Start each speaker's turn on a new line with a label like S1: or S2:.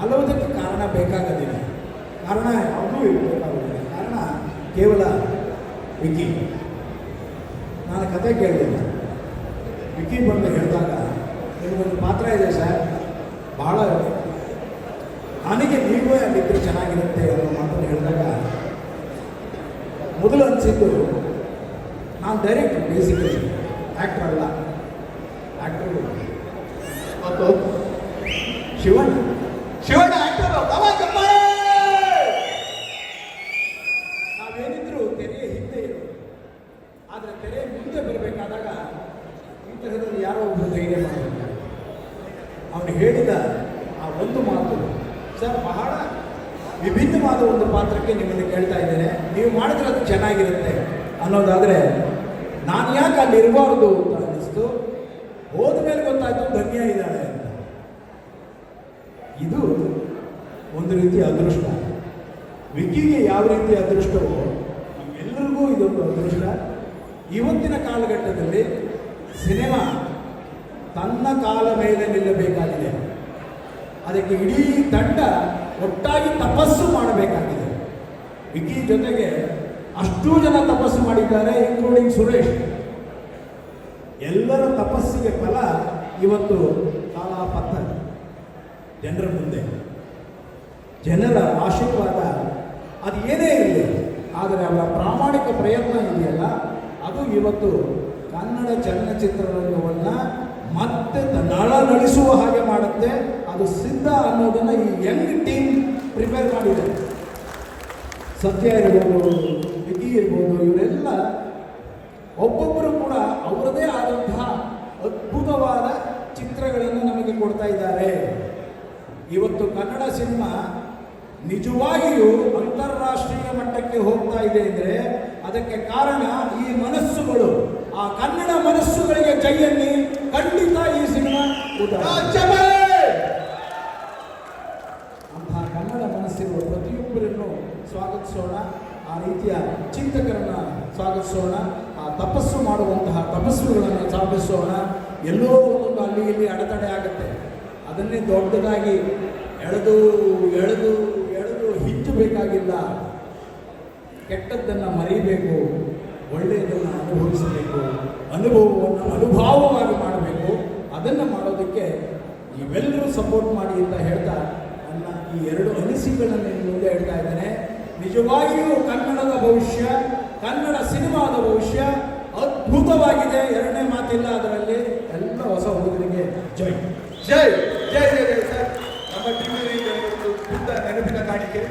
S1: ಹಲವುದಕ್ಕೆ ಕಾರಣ ಬೇಕಾಗೋದಿಲ್ಲ. ಕಾರಣ ಯಾವುದೂ ಬೇಕಾಗೋದಿಲ್ಲ ಕಾರಣ ಕೇವಲ ವಿಕಿ. ನಾನು ಕತೆ ಕೇಳಲಿಲ್ಲ ವಿಕಿ ಬಂದು ಹೇಳಿದಾಗ, ನಿಮಗೊಂದು ಪಾತ್ರ ಇದೆ ಸರ್. ಭಾಳ ನನಗೆ ನೀವೇ ಅಲ್ಲಿದ್ದರೆ ಚೆನ್ನಾಗಿರುತ್ತೆ ಅನ್ನೋ ಮಾತನ್ನು ಹೇಳಿದಾಗ, ಮೊದಲು ಅನಿಸಿದ್ದು, ನಾನು ಡೈರೆಕ್ಟ್ ಬೇಸಿಕಲಿ ಆ್ಯಕ್ಟರ್ ಅಲ್ಲ. ಆ್ಯಕ್ಟರ್
S2: ಮತ್ತು
S1: ಶಿವಣ್ಣ. ಬರಬೇಕಾದಾಗ ಈ ತರದಲ್ಲಿ ಯಾರೋ ಒಬ್ಬರು ಧೈರ್ಯ ಮಾಡಬೇಕು ಅವನು ಹೇಳಿದ ಆ ಒಂದು ಮಾತು, ಸರ್, ಬಹಳ ವಿಭಿನ್ನವಾದ ಒಂದು ಪಾತ್ರಕ್ಕೆ ನಿಮ್ಮನ್ನು ಕೇಳ್ತಾ ಇದ್ದೇನೆ. ನೀವು ಮಾಡಿದ್ರೆ ಅದು ಚೆನ್ನಾಗಿರುತ್ತೆ ಅನ್ನೋದಾದರೆ ನಾನು ಯಾಕೆ ಅಲ್ಲಿ ಇರಬಾರ್ದು ಅಂತ ಅನ್ನಿಸ್ತು. ಹೋದ ಮೇಲೆ ಗೊತ್ತಾಯ್ತು ಧನ್ಯ ಇದ್ದಾಳೆ ಅಂತ. ಇದು ಒಂದು ರೀತಿಯ ಅದೃಷ್ಟ. ವಿಕಿಗೆ ಯಾವ ರೀತಿಯ ಅದೃಷ್ಟವೋ, ನಮ್ಮೆಲ್ಲರಿಗೂ ಇದೊಂದು ಅದೃಷ್ಟ. ಇವತ್ತಿನ ಕಾಲಘಟ್ಟದಲ್ಲಿ ಸಿನಿಮಾ ತನ್ನ ಕಾಲ ಮೇಲೆ ನಿಲ್ಲಬೇಕಾಗಿದೆ. ಅದಕ್ಕೆ ಇಡೀ ತಂಡ ಒಟ್ಟಾಗಿ ತಪಸ್ಸು ಮಾಡಬೇಕಾಗಿದೆ. ವಿಕಿ ಜೊತೆಗೆ ಅಷ್ಟೂ ಜನ ತಪಸ್ಸು ಮಾಡಿದ್ದಾರೆ ಇನ್ಕ್ಲೂಡಿಂಗ್ ಸುರೇಶ್. ಎಲ್ಲರ ತಪಸ್ಸಿಗೆ ಫಲ ಇವತ್ತು ಕಾಲಾಪತ್ತ ಜನರ ಮುಂದೆ. ಜನರ ಆಶೀರ್ವಾದ, ಅದು ಏನೇ ಇರಲಿ, ಆದರೆ ಅವರ ಪ್ರಾಮಾಣಿಕ ಪ್ರಯತ್ನ ಇದೆಯಲ್ಲ ಇವತ್ತು ಕನ್ನಡ ಚಲನಚಿತ್ರರಂಗವನ್ನ ಮತ್ತೆ ನಳ ನಡೆಸುವ ಹಾಗೆ ಮಾಡುತ್ತೆ. ಅದು ಸಿದ್ಧ ಅನ್ನೋದನ್ನ ಈ ಯಂಗ್ ಟೀಮ್ ಪ್ರಿಪೇರ್ ಮಾಡಿದೆ. ಸತ್ಯ ಇರ್ಬೋದು, ವಿಕಿ ಇರ್ಬೋದು, ಇವರೆಲ್ಲ ಒಬ್ಬೊಬ್ಬರು ಕೂಡ ಅವರದೇ ಆದಂತಹ ಅದ್ಭುತವಾದ ಚಿತ್ರಗಳನ್ನು ನಮಗೆ ಕೊಡ್ತಾ ಇದ್ದಾರೆ. ಇವತ್ತು ಕನ್ನಡ ಸಿನಿಮಾ ನಿಜವಾಗಿಯೂ ಅಂತಾರಾಷ್ಟ್ರೀಯ ಮಟ್ಟಕ್ಕೆ ಹೋಗ್ತಾ ಇದೆ ಅಂದರೆ ಅದಕ್ಕೆ ಕಾರಣ ಈ ಮನಸ್ಸುಗಳು ಆ ಕನ್ನಡ ಮನಸ್ಸುಗಳಿಗೆ ಜೈಯಲ್ಲಿ ಖಂಡಿತ ಈ ಸಿನಿಮಾ ಅಂತಹ ಕನ್ನಡ ಮನಸ್ಸಿರುವ ಪ್ರತಿಯೊಬ್ಬರನ್ನು ಸ್ವಾಗತಿಸೋಣ. ಆ ರೀತಿಯ ಚಿಂತಕರನ್ನ ಸ್ವಾಗತಿಸೋಣ. ಆ ತಪಸ್ಸು ಮಾಡುವಂತಹ ತಪಸ್ಸುಗಳನ್ನು ಸ್ವಾಗತಿಸೋಣ ಎಲ್ಲೋ ಒಂದೊಂದು ಅಲ್ಲಿ ಇಲ್ಲಿ ಅಡೆತಡೆ ಆಗುತ್ತೆ. ಅದನ್ನೇ ದೊಡ್ಡದಾಗಿ ಎಳೆದು ಎಳೆದು ಎಳೆದು ಹಿಂಚಬೇಕಾಗಿಲ್ಲ ಕೆಟ್ಟದ್ದನ್ನು ಮರೀಬೇಕು, ಒಳ್ಳೆಯದನ್ನು ಅನುಭವಿಸಬೇಕು, ಅನುಭವವನ್ನು ಅನುಭವವಾಗಿ ಮಾಡಬೇಕು, ಅದನ್ನು ಮಾಡೋದಕ್ಕೆ ನೀವೆಲ್ಲರೂ ಸಪೋರ್ಟ್ ಮಾಡಿ ಅಂತ ಹೇಳ್ತಾ ನನ್ನ ಈ ಎರಡು ಅನಿಸಿಕೆಗಳನ್ನು ಮುಂದೆ ಹೇಳ್ತಾ ಇದ್ದೇನೆ. ನಿಜವಾಗಿಯೂ ಕನ್ನಡದ ಭವಿಷ್ಯ, ಕನ್ನಡ ಸಿನಿಮಾದ ಭವಿಷ್ಯ ಅದ್ಭುತವಾಗಿದೆ. ಎರಡನೇ ಮಾತಿಲ್ಲ, ಅದರಲ್ಲಿ ಎಲ್ಲ ಹೊಸ ಹುಡುಗರಿಗೆ ಜೈ.
S2: ಜೈ ಜೈ ಜೈ ಸರ್. ನಮ್ಮ ಟಿವಿ ನೆನಪಿನ ಕಾಣಿಕೆ.